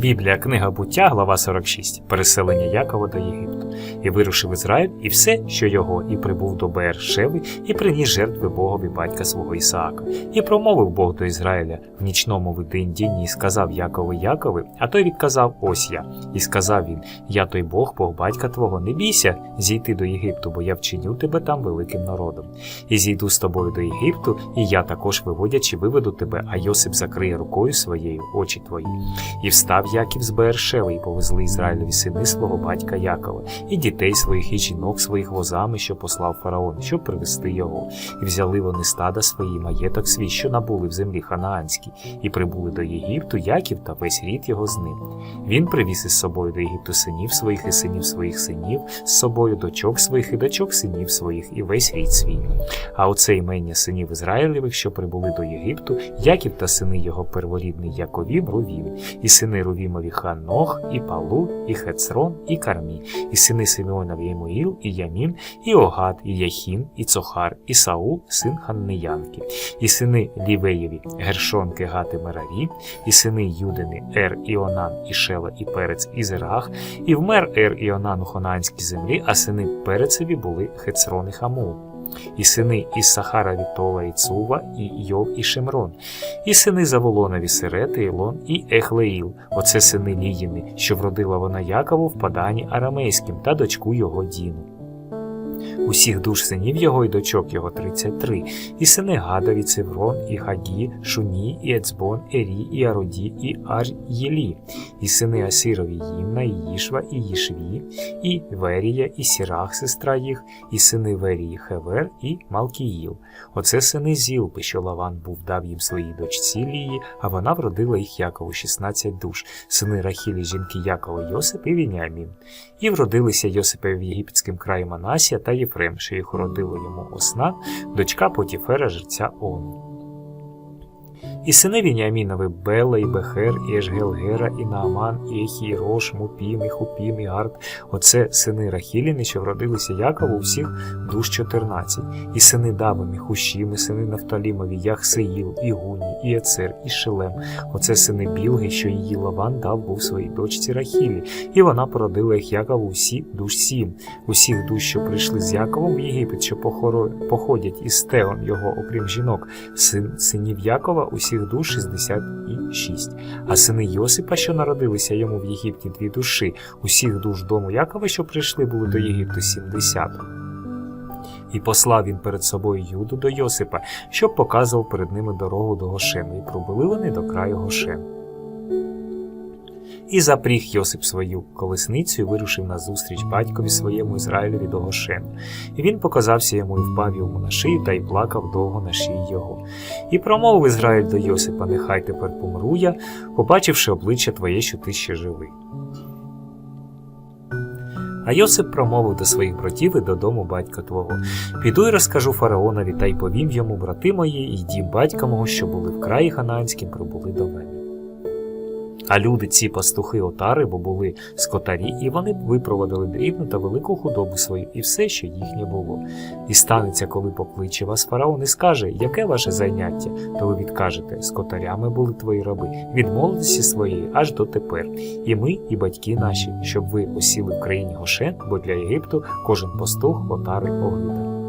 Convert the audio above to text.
Біблія, книга буття, глава 46, переселення Якова до Єгипту. І вирушив Ізраїль, і все, що його, і прибув до Бершеви, і приніс жертви Богові батька свого Ісаака. І промовив Бог до Ізраїля в нічному виденні, і сказав Якови Якови, а той відказав Ось я. І сказав він: Я той Бог, Бог батька твого, не бійся зійти до Єгипту, бо я вчиню тебе там великим народом. І зійду з тобою до Єгипту, і я також виводячи виведу тебе, а Йосип закриє рукою своєю очі твої. І встав Яків з Бершеви, і повезли Ізраїлеві сини свого батька Якова, і дітей своїх, і жінок своїх возами, що послав фараон, щоб привезти його. І взяли вони стада свої, маєток свій, що набули в землі ханаанській, і прибули до Єгипту Яків та весь рід його з ним. Він привіз із собою до Єгипту синів своїх і синів своїх синів, з собою дочок своїх і дочок синів своїх, і весь рід свій. А оце імення синів Ізраїлевих, що прибули до Єгипту, Яків та сини його перворідний Яковім, Рувім, і сини Рувімові Ханох, і Палу, і Хецрон, і Кармі, і сини Симеонові Ємуїл, і Ямін, і Огад, і Яхін, і Цохар, і Саул, син Ханнеянки, і сини Лівеєві, Гершон, Кегат і Мерарі, і сини Юдини, Ер, Іонан, і Шела, і Перець, і Зерах, і вмер Ер Іонан у Хонанській землі, а сини Перецеві були Хецрон і Хамул. І сини Ісахара Сахара Тола і Цува, і Йов і Шемрон, і сини Заволонові вісерети, Ілон, і Ехлеїл, оце сини Ліїни, що вродила вона Якову в падані арамейським та дочку його Діну. Усіх душ синів його і дочок його 33, і сини Гадові, Цеврон, і Хагі, Шуні, і Ецбон, Ері, і Ароді, і Ар-Єлі, і сини Асирові Їмна, і Їшва, і Їшві, і Верія, і Сірах, сестра їх, і сини Верії Хевер, і Малкіїл. Оце сини Зілпи, що Лаван був дав їм своїй дочці Лії, а вона вродила їх Якову 16 душ, сини Рахілі, жінки Якова Йосип і Вініамін. І вродилися Йосипові в єгипетським краї Манасія та Єфрем, що їх родила йому Осна, дочка Потіфера жерця Ону. І сини Вініамінови Бела, і Бехер, і Ешгелгера, і Нааман, і Ехі, і Рош, Мупім, і Хупім, і Арт. Оце сини Рахіліни, що вродилися Якову всіх душ 14. І сини Давимі, Хущими, сини Нафталімові, Яхсеїл, і Гуні, і Ецер, і Шелем. Оце сини Білги, що її Лаван дав був своїй дочці Рахілі. І вона породила їх Якову всі душ сім. Усіх душ, що прийшли з Яковом в Єгипет, що походять із Теон його, окрім жінок, син, синів Якова, усіх душ 66. А сини Йосипа, що народилися йому в Єгипті, дві душі, усіх душ дому Якова, що прийшли були до Єгипту, 70. І послав він перед собою Юду до Йосипа, щоб показував перед ними дорогу до Гошеми, і пробули вони до краю Гошему. І запріг Йосип свою колесницю і вирушив назустріч батькові своєму Ізраїлеві до Гошему. І він показався йому і впав йому на шию та й плакав довго на шиї його. І промовив Ізраїль до Йосипа: Нехай тепер помру я, побачивши обличчя твоє, що ти ще живий. А Йосип промовив до своїх братів і додому батька твого: Піду й розкажу фараонові та й повім йому, брати мої, і дім батька мого, що були в краї Гананським, прибули до мене. А люди, ці пастухи отари, бо були скотарі, і вони випроводили дрібну та велику худобу свою, і все, що їхнє було. І станеться, коли покличе вас фараон і скаже, яке ваше зайняття, то ви відкажете, скотарями були твої раби, від молодості своєї аж до тепер. І ми, і батьки наші, щоб ви осіли в країні Гошен, бо для Єгипту кожен пастух отари оглядає.